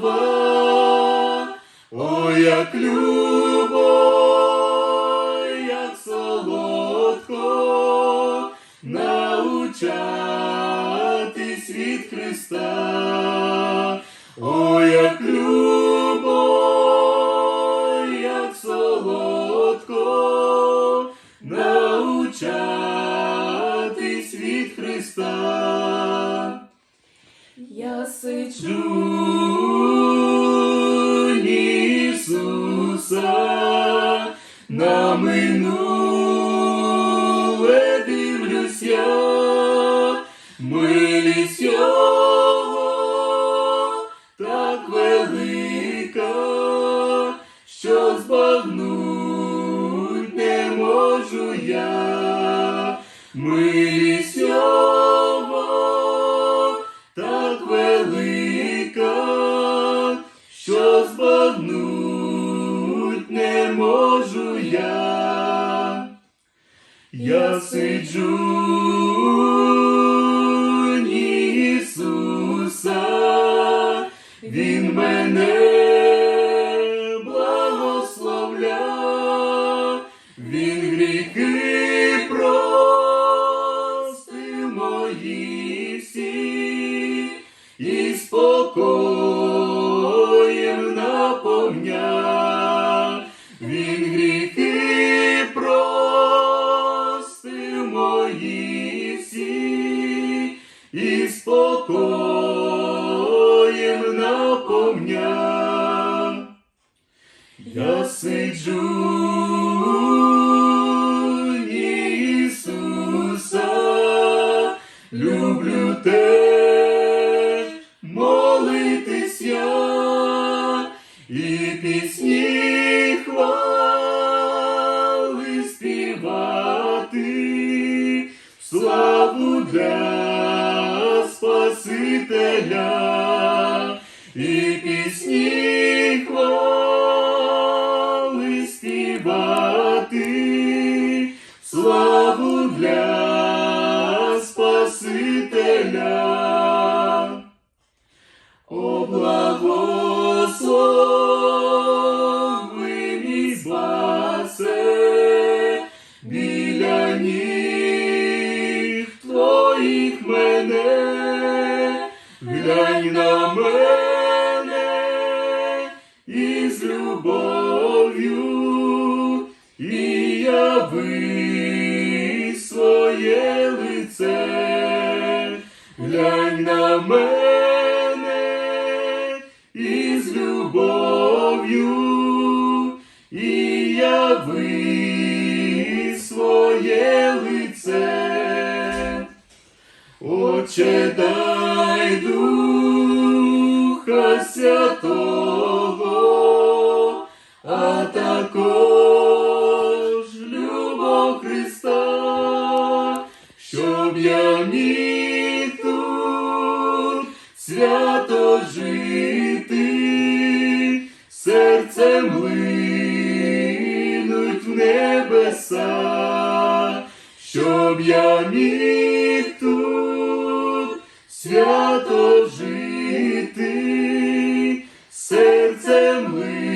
слова, о, як любов, як солодко научатись від Христа, о, як любов, як солодко научатись від Христа. Я сиджу минуле дивлюся, милість його так велика, що збагнуть не можу я, милість Я сиджу Ісуса, Він мене благословля, Він гріхи спокоєм наповня. Я сиджу Ісуса, люблю те, молитись я і пісні Спасителя, і пісні хвали співати, славу для Спасителя. О, благослови мій спасе, біля ніг твоїх мене, глянь на мене із любов'ю і яви своє лице, глянь на мене із любов'ю і яви своє лице. Отче, дай Святого, а також любов Христа, щоб я міг тут свято жити, серцем линуть в небеса, щоб я міг тут свято And we.